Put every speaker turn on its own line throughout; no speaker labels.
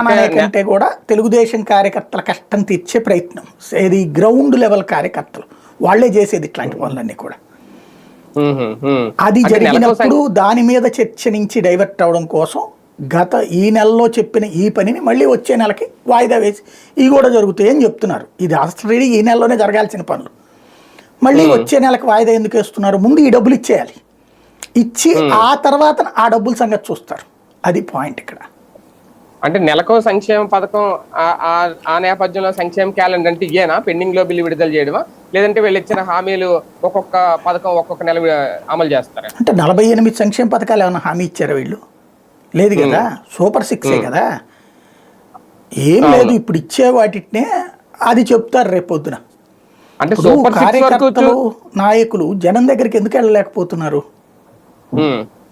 అనే కంటే కూడా తెలుగుదేశం కార్యకర్తల కష్టం తీర్చే ప్రయత్నం. ఇది గ్రౌండ్ లెవెల్ కార్యకర్తలు. వాళ్ళే చేసేది ఇట్లాంటి పనులన్నీ కూడా. అది జరిగినప్పుడు దాని మీద చర్చ నుంచి డైవర్ట్ అవడం కోసం గత ఈ నెలలో చెప్పిన ఈ పనిని మళ్ళీ వచ్చే నెలకి వాయిదా వేసి ఇవి కూడా జరుగుతాయి అని చెప్తున్నారు. ఇది ఆల్రెడీ ఈ నెలలోనే జరగాల్సిన పనులు. మళ్ళీ వచ్చే నెలకు వాయిదా ఎందుకు వేస్తున్నారు? ముందు ఈ డబ్బులు ఇచ్చేయాలి. ఇచ్చి ఆ తర్వాత ఆ డబ్బుల సంగతి చూస్తారు. అది పాయింట్ ఇక్కడ.
అంటే నెలకో సంక్షేమ పథకం ఆ- నేపథ్యంలో సంక్షేమ క్యాలెండర్ అంటే ఇయేనా పెండింగ్లో బిల్లు విడుదల చేయడమా? లేదంటే వీళ్ళు ఇచ్చిన హామీలు ఒక్కొక్క పథకం ఒక్కొక్క నెల అమలు చేస్తారా?
అంటే నలభై ఎనిమిది సంక్షేమ పథకాలు ఏమైనా హామీ ఇచ్చారా వీళ్ళు? లేదు కదా? సూపర్ సిక్సే కదా? ఏం లేదు ఇప్పుడు ఇచ్చే వాటినే అది చెప్తారు రేపు పొద్దున.
అంటే
కార్యకర్తలు నాయకులు జనం దగ్గరికి ఎందుకు వెళ్ళలేకపోతున్నారు?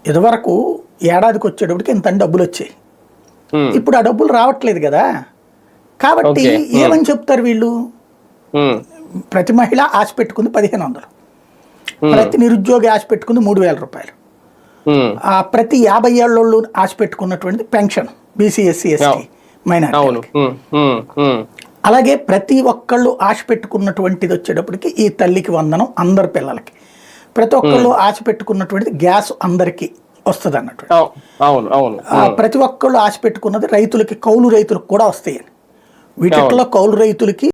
ఇదివరకు ఏడాదికి వచ్చేటప్పటికి ఇంత డబ్బులు వచ్చాయి. ఇప్పుడు ఆ డబ్బులు రావట్లేదు కదా. కాబట్టి
Okay.
ఏమని చెప్తారు వీళ్ళు?
మ్మ్,
ప్రతి మహిళ ఆశ పెట్టుకుంది పదిహేను వందలు.
Hmm.
ప్రతి నిరుద్యోగి ఆశ పెట్టుకుంది మూడు వేల రూపాయలు. ఆ ప్రతి యాభై ఏళ్ళోళ్ళు ఆశ పెట్టుకున్నటువంటిది pension BC SC ST minority. అలాగే ప్రతి ఒక్కళ్ళు ఆశ పెట్టుకున్నటువంటిది వచ్చేటప్పటికి ఈ తల్లికి వందనం అందరి పిల్లలకి. ప్రతి ఒక్కళ్ళు ఆశ పెట్టుకున్నటువంటిది గ్యాస్ అందరికీ. వస్తుంది అన్నట్టు
అవు- అవును
ప్రతి ఒక్కళ్ళు ఆశ పెట్టుకున్నది రైతులకి కౌలు రైతులకు కూడా వస్తాయని వీటిలో కౌలు రైతులకి